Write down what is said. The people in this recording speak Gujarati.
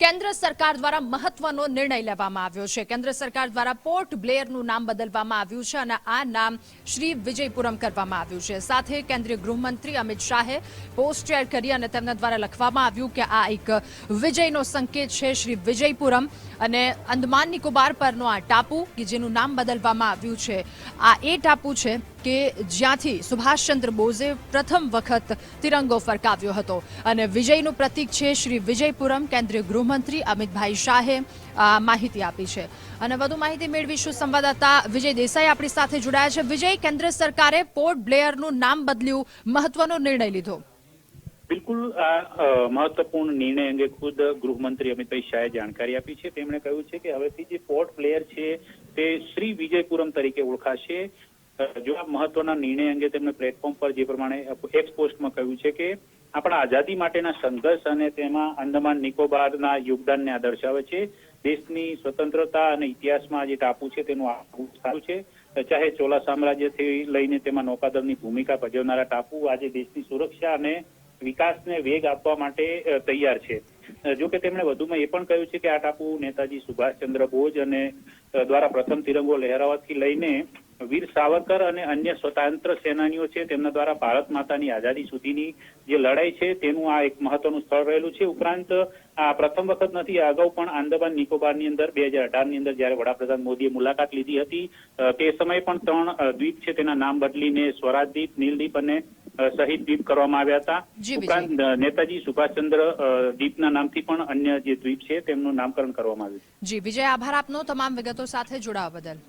કેન્દ્ર સરકાર દ્વારા મહત્વનો નિર્ણય લેવામાં આવ્યો છે. કેન્દ્ર સરકાર દ્વારા પોર્ટ બ્લેયરનું નામ બદલવામાં આવ્યું છે અને આ નામ શ્રી વિજયપુરમ કરવામાં આવ્યું છે. સાથે કેન્દ્રીય ગૃહમંત્રી અમિત શાહે પોસ્ટ શેર કરી અને તેમના દ્વારા લખવામાં આવ્યું કે આ એક વિજયનો સંકેત છે શ્રી વિજયપુરમ અને અંદમાન નિકોબાર પરનો આ ટાપુ કે જેનું નામ બદલવામાં આવ્યું છે. આ એ ટાપુ છે કે જ્યાંથી સુભાષચંદ્ર બોઝે પ્રથમ વખત તિરંગો ફરકાવ્યો હતો. અને વિજયનું પ્રતીક છે શ્રી વિજયપુરમ, કેન્દ્રીય ગૃહમંત્રી અમિતભાઈ શાહે આ માહિતી આપી છે. અને વધુ માહિતી મેળવીશું સંવાદદાતા વિજય દેસાઈ આપણી સાથે જોડાયા છે. વિજય, કેન્દ્ર સરકારે પોર્ટ બ્લેયરનું નામ બદલ્યું, મહત્વનો નિર્ણય લીધો. બિલકુલ, આ મહત્વપૂર્ણ નિર્ણય અંગે ખુદ ગૃહમંત્રી અમિતભાઈ શાહે જાણકારી આપી છે. તેમણે કહ્યું છે કે હવેથી જે પોર્ટ પ્લેયર છે તે શ્રી વિજયપુરમ તરીકે ઓળખાશે. જો આ મહત્વના નિર્ણય અંગે તેમણે પ્લેટફોર્મ પર જે પ્રમાણે એક્સ પોસ્ટમાં કહ્યું છે કે આપણા આઝાદી માટેના સંઘર્ષ અને તેમાં અંદમાન નિકોબારના યોગદાનને આ દર્શાવે છે. દેશની સ્વતંત્રતા અને ઇતિહાસમાં જે ટાપુ છે તેનું આગવું સારું છે. ચાહે ચોલા સામ્રાજ્યથી લઈને તેમાં નૌકાદળની ભૂમિકા ભજવનારા ટાપુ આજે દેશની સુરક્ષા અને વિકાસને વેગ આપવા માટે તૈયાર છે. જો કે તેમણે વધુમાં એ પણ કહ્યું છે કે આ ટાપુ નેતાજી સુભાષચંદ્ર બોઝ અને દ્વારા પ્રથમ તિરંગો લહેરાવાથી લઈને વીર સાવરકર અને અન્ય સ્વતંત્ર સેનાનીઓ છે તેમના દ્વારા ભારત માતાની આઝાદી સુધીની જે લડાઈ છે તેનું આ એક મહત્વનું સ્થળ રહેલું છે. ઉપરાંત આ પ્રથમ વખત નથી અગાઉ પણ આંદામાન નિકોબારની અંદર બે હજાર અઢારની અંદર જ્યારે વડાપ્રધાન મોદીએ મુલાકાત લીધી હતી તે સમયે પણ ત્રણ દ્વીપ છે તેના નામ બદલીને સ્વરાજ દ્વીપ નીલદ્વીપ અને શહીદ દ્વીપ કરવામાં આવ્યા હતા. ઉપરાંત નેતાજી સુભાષચંદ્ર દ્વીપના નામથી પણ અન્ય જે દ્વીપ છે તેમનું નામકરણ કરવામાં આવ્યું જી વિજય આભાર આપનો. તમામ વિગતો સાથે જોડાવા બદલ.